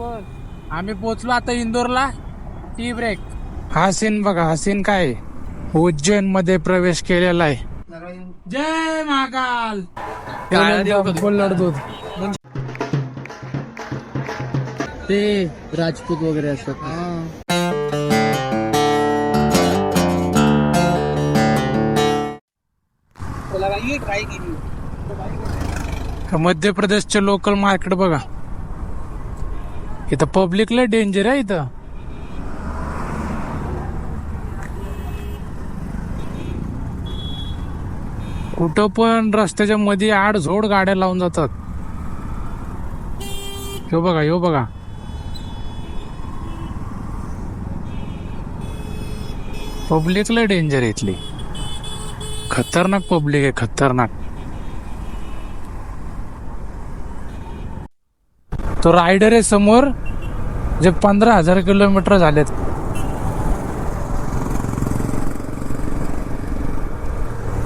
आम्ही पोचलो आता इंदोरला. टी ब्रेक हा सीन बघा हा सीन काय? उज्जैनमध्ये प्रवेश केलेला आहे. जय महाकाल. दूध. ते राजपूत वगैरे असतात. मध्य प्रदेशचे लोकल मार्केट बघा. इथं पब्लिकला डेंजर आहे इथं. कुठं पण रस्त्याच्या मध्ये आड झोड गाड्या लावून जातात. यो बघा यो बघा. पब्लिकला डेंजर आहे इथली. खतरनाक पब्लिक आहे खतरनाक. तो रायडर आहे समोर जे पंधरा हजार किलोमीटर झालेत.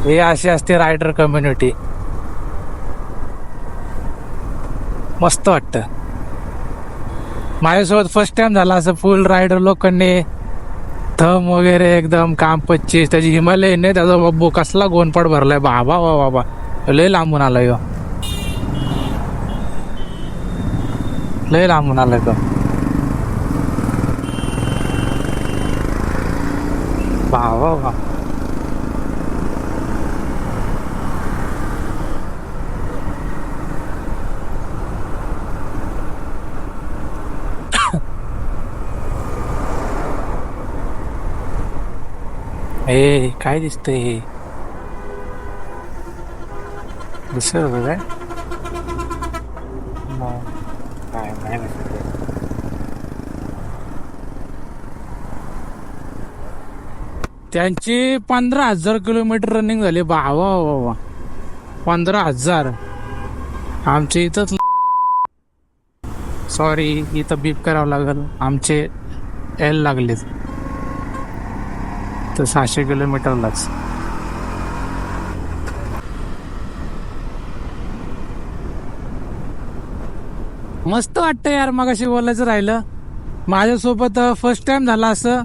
हे अशी असते रायडर कम्युनिटी मस्त वाटत. माझ्यासोबत फर्स्ट टाइम झाला असं फुल रायडर लोकांनी. थम वगैरे एकदम काम पच्चीस त्याची हिमालय नाही त्याचा बाबू कसला गोनपाट भरलाय. बाबा वा बाबा. लय लांबून आला ह्यो. लय लांबून आलाय तो भावा वा ए काय दिसतंय हे? दुसरं होतं काय नाही. काय नाही दिसत आहे. त्यांची पंधरा हजार किलोमीटर रनिंग झाली. बावा बाबा पंधरा हजार. आमचे इथंच सॉरी इथं बीप करावं लागल. आमचे एल लागलेत. तर सहाशे किलोमीटरलाच मस्त वाटतं यार मग अशी बोलायचं राहिलं. माझ्यासोबत फर्स्ट टाइम झाला असं.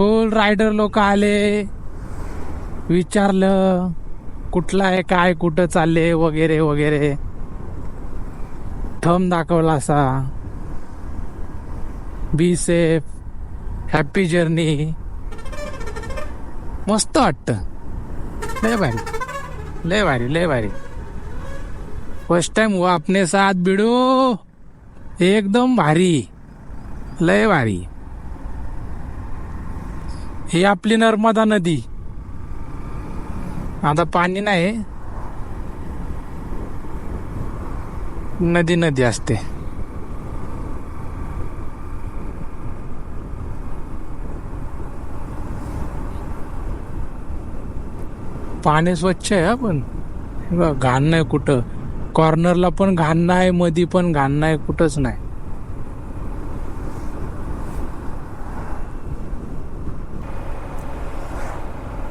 फुल रायडर लोक आले. विचारलं कुठला आहे? काय? कुठं चालले? वगैरे वगैरे. थम दाखवला असा. Be safe happy journey. मस्त वाटत. लय भारी. लय भारी लय भारी. फर्स्ट टाइम वो अपने साथ भिडो एकदम भारी. लय भारी. ही आपली नर्मदा नदी. आता पाणी नाही. नदी नदी असते. पाणी स्वच्छ आहे पण. घाण नाही कुठं. कॉर्नरला पण घाण नाही मधी पण घाण नाही कुठंच नाही.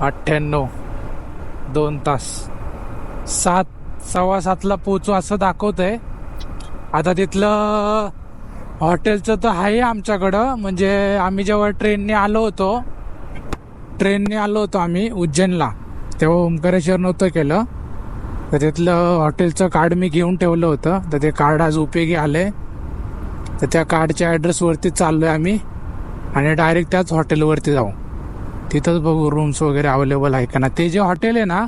अठ्ठ्याण्णव. दोन तास. सात सव्वा सातला पोचू असं दाखवत आहे आता तिथलं हॉटेलचं तर आहे आमच्याकडं. म्हणजे आम्ही जेव्हा ट्रेनने आलो होतो ट्रेनने आलो होतो आम्ही उज्जैनला. तेव्हा ओंकारेश्वर नव्हतं केलं. तर तिथलं हॉटेलचं कार्ड मी घेऊन ठेवलं होतं. तर ते कार्ड आज उपयोगी आले तर त्या कार्डच्या ॲड्रेसवरती चाललो आहे आम्ही. आणि डायरेक्ट त्याच हॉटेलवरती जाऊ. तिथंच बघू रूम्स वगैरे अवेलेबल आहे का ना ते जे हॉटेल आहे ना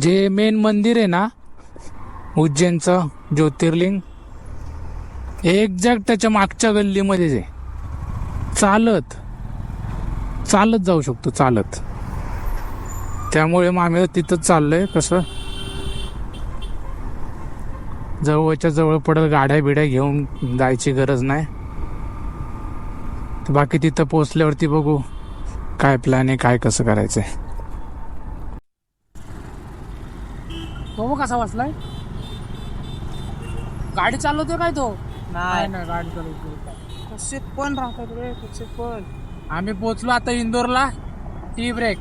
जे मेन मंदिर आहे ना उज्जैनचं ज्योतिर्लिंग एक्झॅक्ट त्याच्या मागच्या गल्लीमध्येच आहे. चालत चालत जाऊ शकतो चालत. त्यामुळे मग आम्ही तिथंच चाललोय कसं? जवळच्या जवळ पडत गाड्या बिड्या घेऊन जायची गरज नाही. तर बाकी तिथं पोचल्यावरती बघू. काय प्लॅन आहे काय कसं करायचंय? तो कसा वाचलाय गाडी चालवतोय काय तो? नाही. नाही गाडी चालवतो कसे पण राहतात रे कसे पण. आम्ही पोचलो आता इंदोरला. टी ब्रेक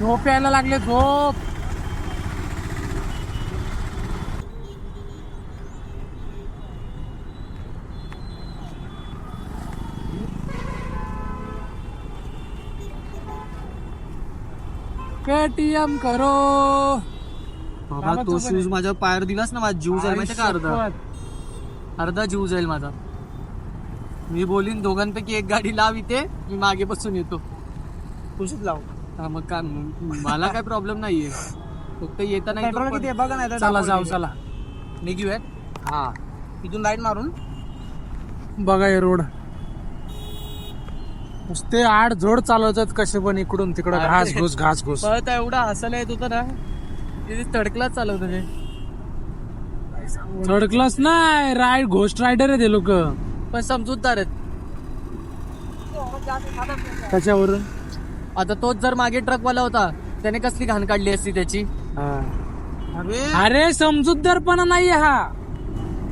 झोप यायला लागले झोप. पेटीएम करो. बाबा तो शूज माझ्या पायावर दिलास ना माझा जीव जाईल माहिती का अर्धा. अर्धा जीव जाईल माझा. मी बोलीन दोघांपैकी एक गाडी लाव इथे मी मागे बसून येतो. तुझीच लाव. हा, मग काय मला काय प्रॉब्लेम नाहीये. फक्त येताना पेट्रोल किती आहे? बघा नाही तर चला जाऊ. चला. निघूयात? हा. इथून लाइट मारून. बघा हे रोड. नुसते आड जोड चालवतात कसे पण इकडून तिकडं. घास घुस घास घुस. पळत एवढा हसायला येत होता ना तिथे तडकलाच चालवत होते थर्ड क्लास नाही राईड घोस्ट रायडर आहे ते लोक. पण समजूतदार आहेत. त्याच्यावरून? आता तोच जर मागे ट्रकवाला होता त्याने कसली घाण काढली असती त्याची? अरे समजूतदारपणा नाहीये हा.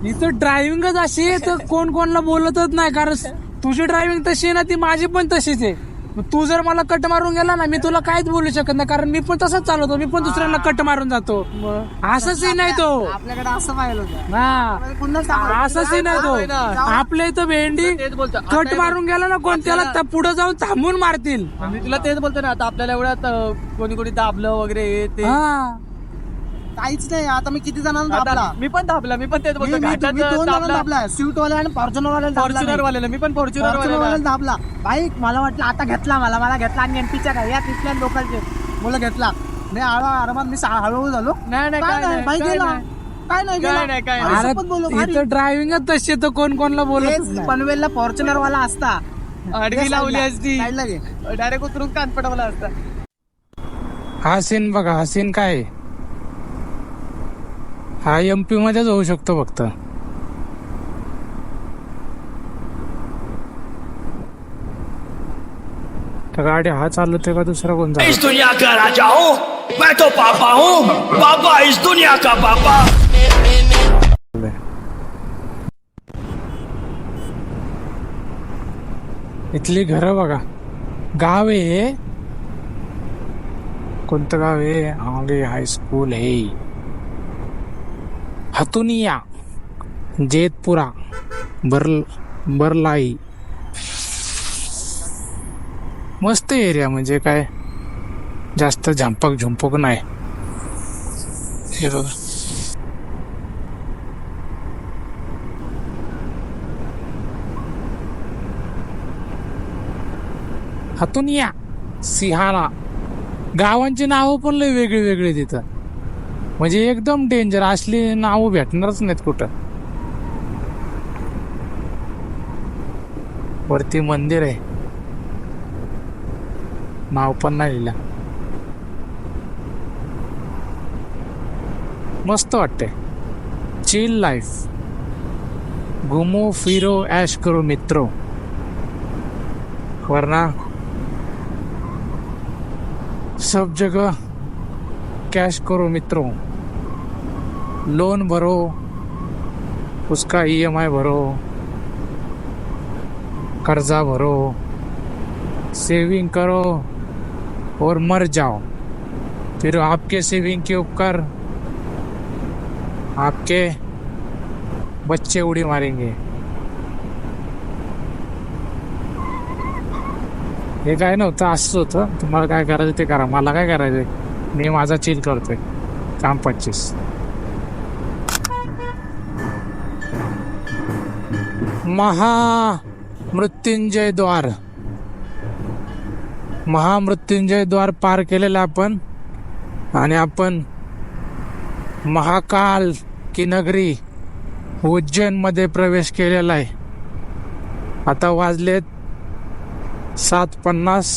इथं ड्रायव्हिंगच अशी आहे तर कोण कोणला बोलतच नाही कारण तुझी ड्रायव्हिंग तशी आहे ना ती माझी पण तशीच आहे. मग तू जर मला कट मारून गेला ना मी तुला काहीच बोलू शकत नाही कारण मी पण तसंच चालवतो मी पण दुसऱ्यांना कट मारून जातो. असंच सीन आहे तो. आपल्याकडे असं पाहिलं होतं. हा. पुन्हा टाकलं. असं सीन आहे होय ना. तो. आपल्या इथं भेंडी तेच बोलतो. कट मारून गेला ना कोण त्याला पुढे जाऊन थांबून मारतील. मी तुला तेच बोलतो ना आता आपल्याला एवढ्यात अं, कोणी कोणी दाबलं वगैरे हे ते. हा. काहीच नाही आता मी किती जणांना दाबला? मी पण दाबला मी पण तेच मी बोलतो मी- घाटात मी दोन जणांना दाबला. दाबला स्विफ्ट वाला आणि फॉर्च्युनर वाल्याला फॉर्च्युनर वाल्याला मी पण फॉर्च्युनर वाल्याला वाल्याला दाबला. भाई मला वाटलं आता घेतला मला मला घेतला आणि एमपीच्या काय? या तिथल्या लोकलचे मुलं घेतला. मी हळू आरामात मी सा- हळूहळू झालो. नाही नाही काय काय नाही नाही भाई काय गेला. नाही. काय नाही काय गेला नाही, काय आणि नाही. अरे सोबत बोललो, भारी. इथं ड्रायव्हिंगच तशी आहे तर कोण कोणला बोलत तेच नाही. पनवेलला फॉर्च्युनर वाला असता आडवी लावली असती. डायरेक्ट उतरून कान पडवला असता. हा सीन बघा हा सीन काय आहे? हा एमपी मध्येच होऊ शकतो फक्त. तर गाडी हा चालवते का दुसरा कोण इस दुनिया का राजा हूँ मैं तो पापा हूँ। पापा इस दुनिया का पापा। इथली घरं बघा. गाव आहे. कोणतं गाव आहे? आंगे हायस्कूल आहे. हतुनिया जेतपुरा बर बरलाई. मस्त एरिया म्हणजे काय? जास्त झांपक झुंपक नाही. हे बघा. हतुनिया सिहारा गावांची नावं पण लय वेगळी वेगळी तिथं. म्हणजे एकदम डेंजर असली नावं भेटणारच नाहीत कुठं. वरती मंदिर आहे. नाव पण नाही लिहिलं. मस्त वाटते चिल लाईफ घुमो फिरो ऐश करो मित्रो. वरना सब जगह कैश करो मित्रों. लोन भरो उसका ईएमआई भरो कर्जा भरो सेविंग करो और मर जाओ। फिर आपके सेविंग के ऊपर आपके बच्चे उड़ी मारेंगे। हे काय नव्हतं? असंच होतं. तुम्हाला काय करायचं ते करा. मला काय करायचं? मी माझा चिल करतोय. काम पच्चीस. महामृत्युंजय द्वार महामृत्युंजय द्वार पार केलेलं आपण आणि आपण महाकाल की नगरी उज्जैनमध्ये प्रवेश केलेला आहे. आता वाजलेत सात पन्नास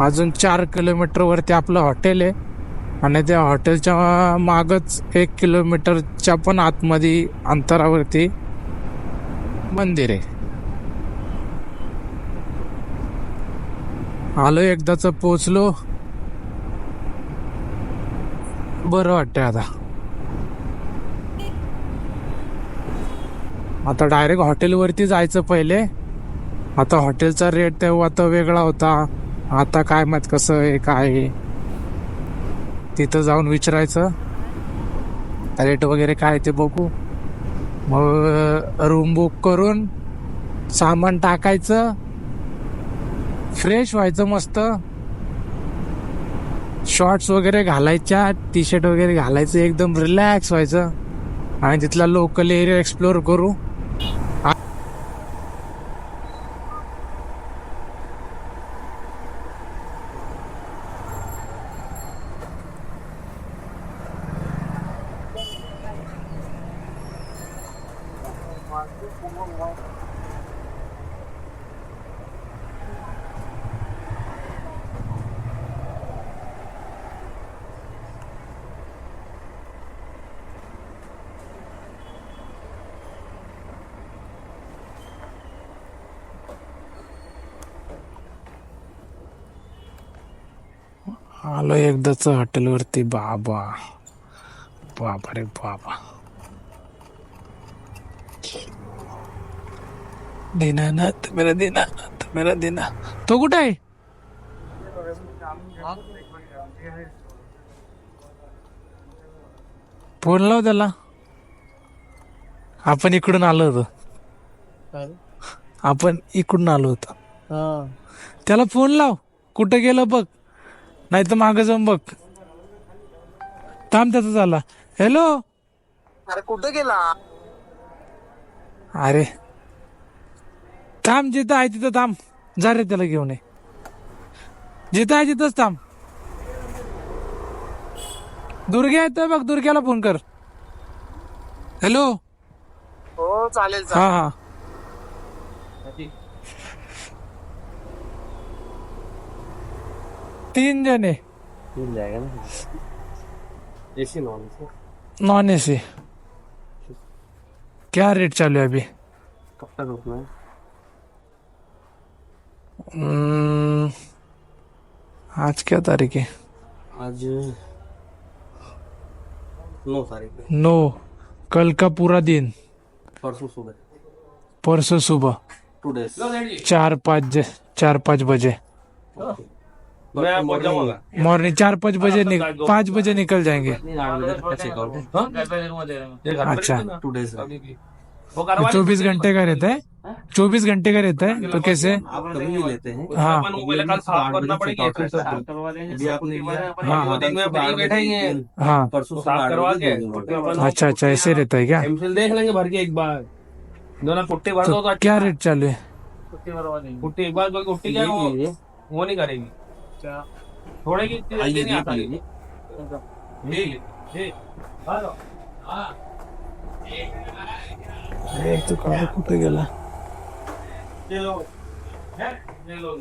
अजून चार किलोमीटरवरती आपलं हॉटेल आहे आणि त्या हॉटेलच्या मागच एक किलोमीटरच्या पण आतमध्ये अंतरावरती मंदिर. आहे आलो एकदाच पोचलो बरं वाटतंय आता. आता डायरेक्ट हॉटेलवरती जायचं पहिले. आता हॉटेलचा रेट तेव्हा तर वेगळा होता. आता काय माहीत कसं आहे काय तिथं जाऊन विचारायचं. रेट वगैरे काय ते बघू. मग रूम बुक करून सामान टाकायचं. फ्रेश व्हायचं मस्त. शॉर्ट्स वगैरे घालायच्या टी शर्ट वगैरे घालायचं एकदम रिलॅक्स व्हायचं. आणि तिथला लोकल एरिया एक्सप्लोर करू आलो एकदाच हॉटेलवरती बाबा. बाबा रे बाबा. दीनानाथ मेरा दीनानाथ मेरा दीना तो कुठे आहे? फोन लाव त्याला. आपण इकडून आलो होतो. आपण इकडून आलो होतो. त्याला फोन लाव. कुठं गेलं बघ. नाही तर मागं जाऊन बघ. थांब त्याचा झाला. हॅलो अरे कुठे गेला? अरे. थांब जिथं आहे तिथं थांब. जा रे त्याला घेऊन ये. जिथं आहे तिथंच थांब. दुर्ग्या येतोय बघ दुर्ग्याला फोन कर. हॅलो हो चालेल. हा हा. तीन जण आहे मिल जाएगा ना? AC non non A C क्या रेट चालू है अभी? कब तक रुकना है? हम्म, आज क्या तारीख है? आज नौ तारीख में नौ। कल का पूरा दिन? परसों सुबह। परसों सुबह। टू डेज चार पाँच ज- चार पाँच बजे। मैं आपको जाऊंगा। मॉर्निंग चार पाँच बजे निक, पाँच बजे निकल जाएंगे। आठ बजे तक का चेकआउट है। अच्छा। टू डेज चौबीस घंटे का रहता है? चौबीस घंटे का रहता है? तो कैसे? आप कभी भी लेते हैं। हाँ आठ बजे चेकआउट है सब अभी आपने लिया हाँ, हाँ। दिन में बारह बैठेंगे। हाँ। परसों सुबह आठ बजे दो दिन में। अच्छा अच्छा ऐसे रहता है क्या? एमसील देख लेंगे भर के एक बार। दोनों पुट्टी भर दो तो तो क्या रेट चालू है? पुट्टी एक बार कोई पुट्टी क्या है, ये वो? लीजिए वो नहीं करेगी। थोड़े की चीज़ आइए नहीं ये आता लीजिए ये ये हेलो हाँ तो कार कुठे गेला ये लो है ये लो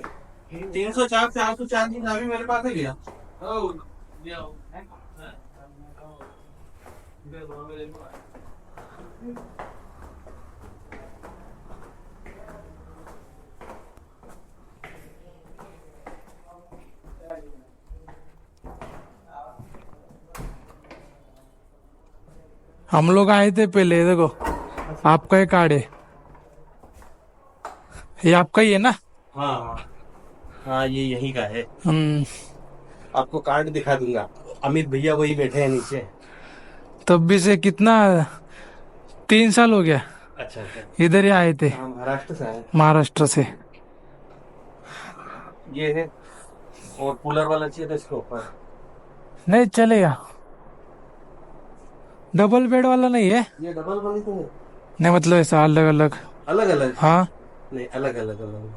तीन सौ चार चार सौ चार दिन अभी मेरे पास है भैया ओ ये आओ हैं? हाँ। मेरे को। हम लोग आए थे पहले देखो। आपका ये कार्ड है। ये आपका ही है ना? हाँ हाँ। ये यही का है। हम्म, आपको कार्ड दिखा दूँगा। अमित भैया वही बैठे हैं नीचे। तब भी से कितना? तीन साल हो गया। अच्छा अच्छा। इधर ही आए थे। हाँ महाराष्ट्र से आए। महाराष्ट्र से। ये है। और कूलर वाला चाहिए था इसके ऊपर। नहीं चलेगा। डबल बेड वाला नहीं है? ये डबल वाली तो है नहीं मतलब ऐसा अलग अलग। अलग अलग? हाँ। नहीं अलग अलग अलग।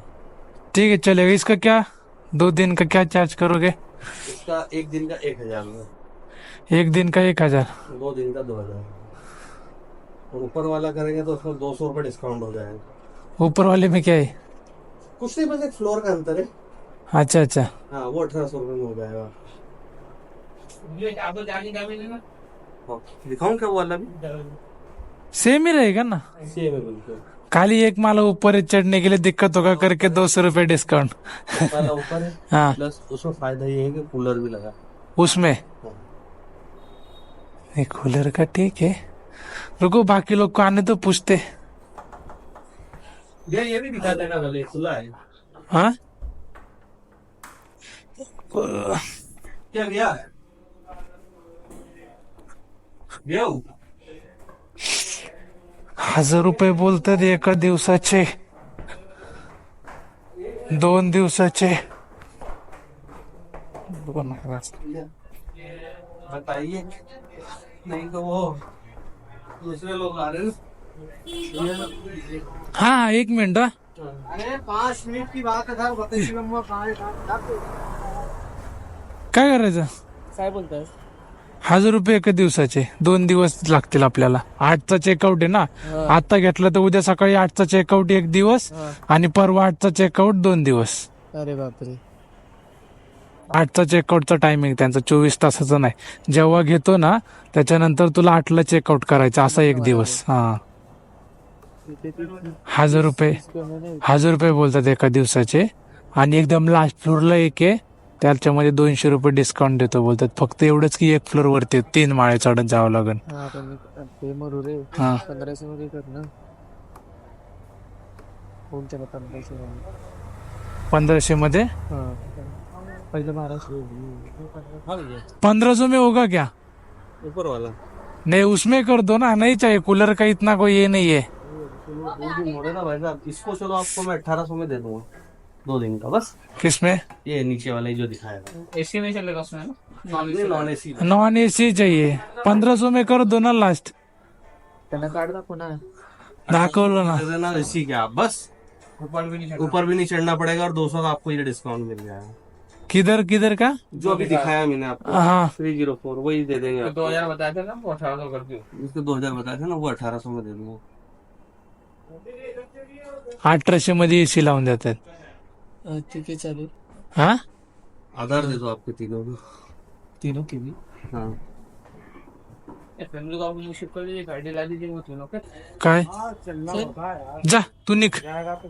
ठीक है चलेगा। इसका क्या? दो दिन का क्या चार्ज करोगे? इसका एक दिन का एक हज़ार एक दिन का एक हज़ार। दो दिन का दो हज़ार। और ऊपर वाला करेंगे तो उसमें दो सौ रुपये डिस्काउंट हो जाएगा। ऊपर वाले में क्या है? कुछ नहीं बस एक फ्लोर का अंतर है। अच्छा अच्छा। हाँ वो अठारह सौ रुपये में हो जाएगा। हाँ, दिखाऊं क्या वो वाला भी सेम ही रहेगा ना? सेम है बिल्कुल खाली एक माला ऊपर चढ़ने के लिए दिक्कत होगा करके दो सौ रुपये डिस्काउंट ऊपर है हाँ. प्लस उसमें फायदा ये है कि कूलर भी लगा. उसमें? ये कूलर का ठीक है. रुको बाकी लोग को आने तो पूछते. ये ये भी दिखा देना वाले खुला है. हाँ? क्या गया? है गया हूँ। हजार रुपये बोलतात एका दिवसाचे. दोन दिवसाचे. बताइए नहीं तो वो दूसरे लोग आ रहे हा एक मिनिट हा. अरे पाच मिनिट की बात है सर बताइए मैं कहाँ है, कहाँ है? काय करायचं? काय बोलताय हजार रुपये एका दिवसाचे. दोन दिवस लागतील आपल्याला. आठचा चेकआउट आहे ना? आता घेतलं तर उद्या सकाळी आठचा चेकआउट एक दिवस आणि परवा आठचा चेकआउट दोन दिवस. अरे बापरे. आठचा चेकआउटचा टायमिंग त्यांचा. चोवीस तासाचा नाही. जेव्हा घेतो ना त्याच्यानंतर तुला आठला चेकआउट करायचा असा एक दिवस. हा. हजार रुपये. हजार रुपये बोलतात एका दिवसाचे. आणि एकदम लास्ट फ्लोअरला एक आहे. त्याच्यामध्ये दोनशे रुपये डिस्काउंट देतो बोलतात. फक्त एवढंच की एक फ्लोअर वरती तीन माळे चढत जावं लागेल हा पण ते मरू रे हा. पंधराशे मध्ये कर ना. होऊन चला पंधराशे मध्ये पंद्रहमध्ये? हा. पहिलं बाराशे. पंद्रह सौ में होगा क्या? ऊपर वाला नहीं उसमें कर दो ना. नहीं चाहिए. कूलर का इतना कोई ये नहीं है. वो भी मोड़े ना भाई साहब. इसको चलो आपको मैं अठारह सौ में दे दूंगा. दो दिन का बस। किसमें? ये नीचे वाला ही जो दिखाया एसी नहीं चलेगा उसमें नॉन एसी नॉन एसी चाहिए। पंद्रह सौ में कर दो ना लास्ट त्यांना कार्ड दाखव ना दाखवलं ना देना एसी क्या बस। ऊपर भी नहीं ऊपर भी नहीं चढ़ना पड़ेगा और दो सौ का आपको ये डिस्काउंट मिल जाएगा। किधर किधर का? जो अभी दिखाया मैंने आपको। हाँ थ्री ज़ीरो फोर वही दे देंगे आपको। दो हज़ार बताया था ना वो अठारह सौ कर दियो। इसके दो हज़ार बताए थे ना वो अठारह सौ में दे दूँगा। अठराशे मध्ये एसी लावून देतात। ठीक आहे चालेल. हा? आधार दे दो आपके तीनों भी तीनों की भी हाँ. को के काय? हाँ, चलना होगा यार. जा तू निघ. जाएगा तो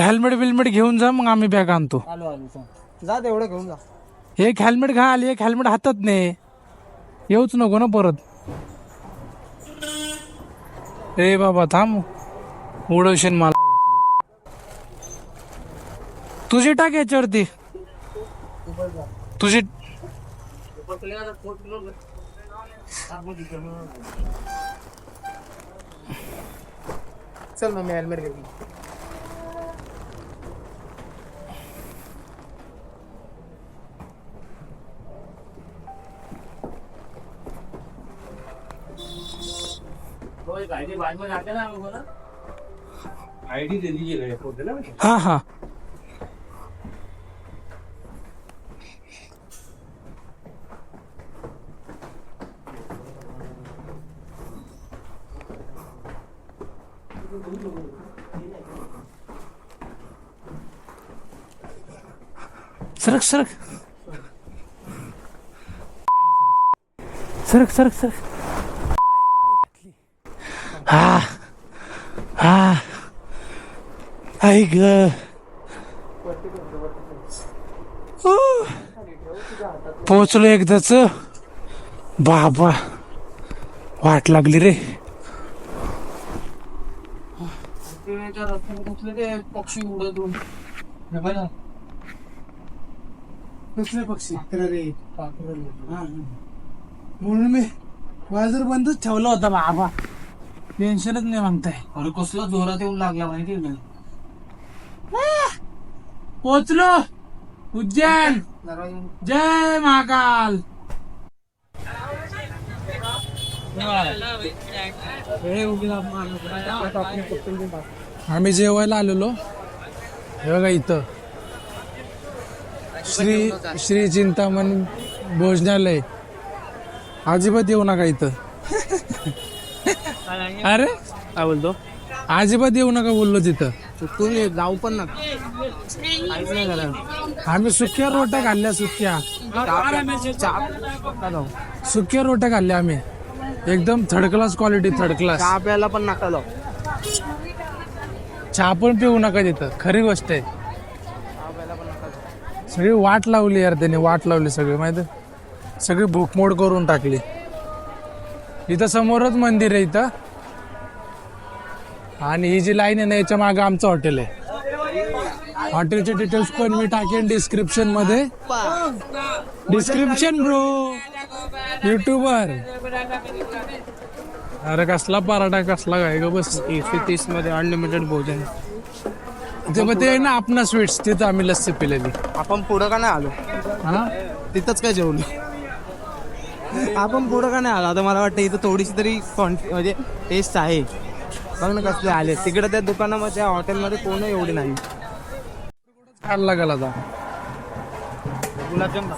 हेल्मेट बिल्मेट घेऊन जा मग आम्ही बॅग आणतो. आलो आलो चल. जा तेवढं घेऊन जा. एक हेल्मेट घाल एक हेल्मेट हातात ने. येऊच नको ना परत. ए बाबा थांब. उडवशील मला. तुझी टाक याच्यावरती. तुझी चल मग मी हेल्मेट घेऊन गाड़ी बाद में जाते ना हमको ना आईडी दे दीजिएगा एयरपोर्ट है ना. हा हा. सरक. सरक सरक सरक. हा हा आई ग. पोचलो एकदाच. बाबा वाट लागली रे. पक्षी रस्त्याने पक्षी हे. ना कसले पक्षी रे म्हणून मी वाजर बंदच ठेवला होता बाबा. टेन्शनच नाही म्हणताय. अरे कसला जोरात येऊन लागला माहिती आहे पोचलो. उज्जैन. जय महाकाल. आम्ही जेवायला आलेलो. हे बघा इथं. श्री श्री चिंतामण भोजनालय. अजिबात येऊ नका इथं. अरे? काय बोलतो? अजिबात येऊ नका बोललो तिथं. ये, जाऊ पण ना. आम्ही सुक्या रोट्या खाल्ल्या सुक्या. सुक्या रोट्या खाल्ल्या आम्ही. एकदम third class quality third class चहा प्यायला पण नका जाऊ. चहा पण पिऊ नका तिथं. खरी गोष्ट आहे. सगळी वाट लावली यार त्याने वाट लावली सगळी माहिती सगळी भूकमोड करून टाकली. इथं समोरच मंदिर आहे इथं. आणि ही जी लाईन आहे ना याच्या मागे आमचं हॉटेल आहे. हॉटेलचे डिटेल्स पण मी टाकेन डिस्क्रिप्शनमध्ये. डिस्क्रिप्शन ब्रो युट्यूबर अरे कसला पराठा कसला काय ग बस. एकशे तीसमध्ये अनलिमिटेड भोजन. ते मग ते ना आपणा स्वीट्स तिथं आम्ही लस्सी पिलेली. आपण पुढं का नाही आलो? हा? तिथंच काय जेवलो आपण पुढं का नाही आलो? आता मला वाटतं इथं थोडीशी तरी क्वांटि म्हणजे टेस्ट आहे. बघ ना कसले आले. तिकडे त्या दुकानामध्ये त्या हॉटेलमध्ये कोण एवढी नाही. खायला लागल आता. गुलाबजाम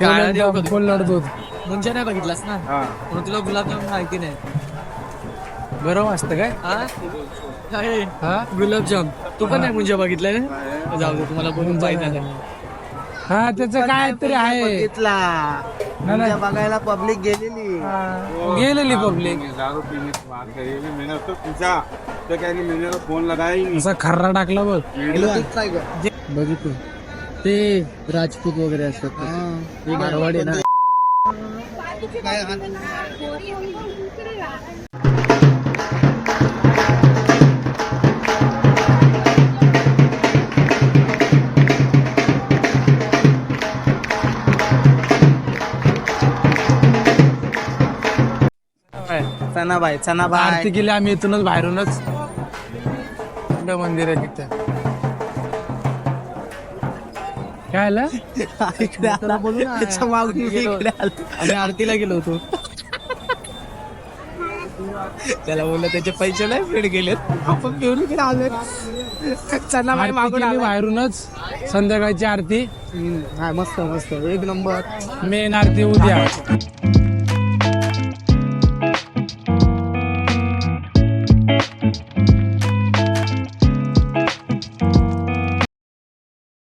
कोल्हाड कोल्हाड दूध मुंजा नाही बघितलास ना? म्हणून तुला गुलाबजाम माहिती नाही. गरम असतं काय? हा? गुलाबजाम. तू पण नाही मुंजा बघितलाय ना? जाऊ दे तुम्हाला बोलून पाहिजे हा त्याचं काय तरी आहे. बघितला. बघायला पब्लिक गेलेली. गेलेली पब्लिक दारू पीने की बात करी मैंने उसको पूछा तो क्या कि मैंने तो फोन लगाया ही असा खर्रा टाकला बघ. जे- बघितलं. ते राजपूत वगैरे असतात मारवाडी ना. चनाबाई चनाबाई आरती केली आम्ही इथूनच बाहेरूनच. कुठं मंदिर आहे तिथं? काय आलं? इकडे आला. त्याच्या मागून मी इकडे आलो. आणि आरतीला गेलो होतो. त्याला बोललं त्याचे पैसे नाही फेड गेलेत. आपण पिऊन इकडे आलोय. चनाबाई आरती मागून केली आलो बाहेरूनच. संध्याकाळची आरती. हा मस्त मस्त. एक नंबर. मेन आरती उद्या.